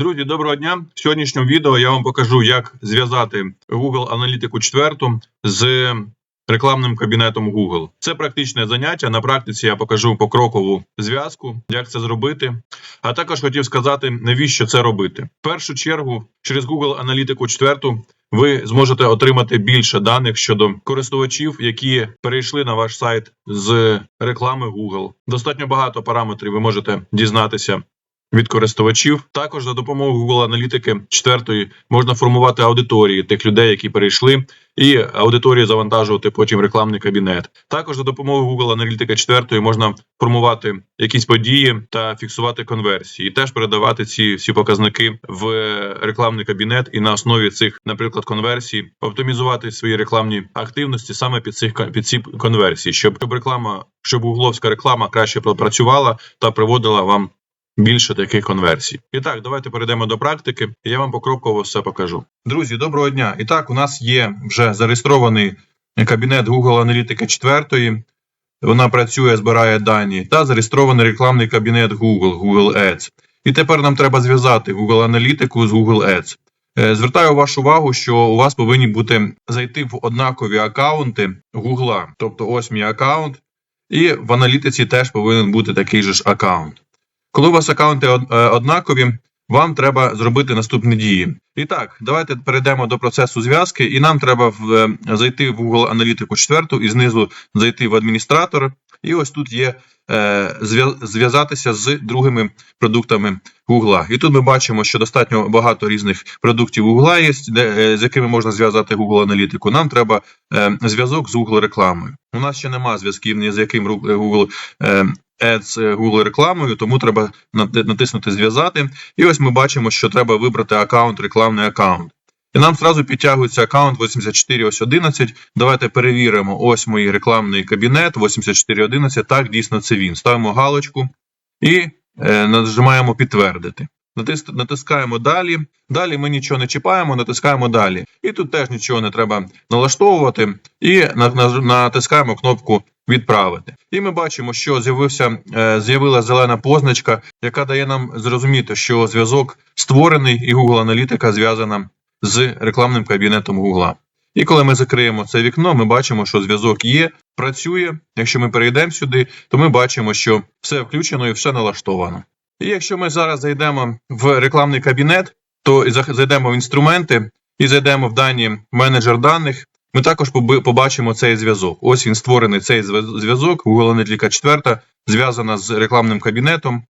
Друзі, доброго дня! В сьогоднішньому відео я вам покажу, як зв'язати Google Аналітику 4 з рекламним кабінетом Google. Це практичне заняття. На практиці я покажу покрокову зв'язку, як це зробити. А також хотів сказати, навіщо це робити. В першу чергу, через Google Аналітику 4 ви зможете отримати більше даних щодо користувачів, які перейшли на ваш сайт з реклами Google. Достатньо багато параметрів ви можете дізнатися від користувачів. Також за допомогою Google аналітики 4 можна формувати аудиторії тих людей, які перейшли, і аудиторії завантажувати потім рекламний кабінет. Також за допомогою Google аналітики 4 можна формувати якісь події та фіксувати конверсії, і теж передавати ці всі показники в рекламний кабінет, і на основі цих, наприклад, конверсій, оптимізувати свої рекламні активності саме під цих під ці конверсії, щоб, реклама, щоб гугловська реклама краще працювала та приводила вам більше таких конверсій. І так, давайте перейдемо до практики, і я вам покроково все покажу. Друзі, доброго дня! І так, у нас є вже зареєстрований кабінет Google Аналітики 4. Вона працює, збирає дані, та зареєстрований рекламний кабінет Google, Google Ads. І тепер нам треба зв'язати Google Аналітику з Google Ads. Е, Звертаю вашу увагу, що у вас повинні бути зайти в однакові аккаунти Google. Тобто ось мій аккаунт, і в аналітиці теж повинен бути такий же ж аккаунт. Коли у вас аккаунти е, однакові, вам треба зробити наступні дії. І так, давайте перейдемо до процесу зв'язки, і нам треба в, е, зайти в Google Аналітику 4 і знизу зайти в адміністратор. І ось тут є е, зв'язатися з другими продуктами Google. І тут ми бачимо, що достатньо багато різних продуктів Google є, е, з якими можна зв'язати Google Аналітику. Нам треба е, зв'язок з Google рекламою. У нас ще нема зв'язків ні з яким Google Ads Google рекламою, тому треба натиснути зв'язати. І ось ми бачимо, що треба вибрати аккаунт, рекламний аккаунт. І нам зразу підтягується аккаунт 84ось11. Давайте перевіримо. Ось мій рекламний кабінет 8411. Так, дійсно це він. Ставимо галочку і е, нажимаємо підтвердити. Натис- Натискаємо далі. Далі ми нічого не чіпаємо, натискаємо далі. І тут теж нічого не треба налаштовувати. І на- на- натискаємо кнопку відправити. І ми бачимо, що з'явився е, з'явилася зелена позначка, яка дає нам зрозуміти, що зв'язок створений, і Google Аналітика зв'язана з рекламним кабінетом Google. І коли ми закриємо це вікно, ми бачимо, що зв'язок є, працює. Якщо ми перейдемо сюди, то ми бачимо, що все включено і все налаштовано. І якщо ми зараз зайдемо в рекламний кабінет, то зайдемо в інструменти і зайдемо в дані менеджер даних, ми також побачимо цей зв'язок. Ось він створений цей зв'язок. Google Аналітика 4 зв'язана з рекламним кабінетом.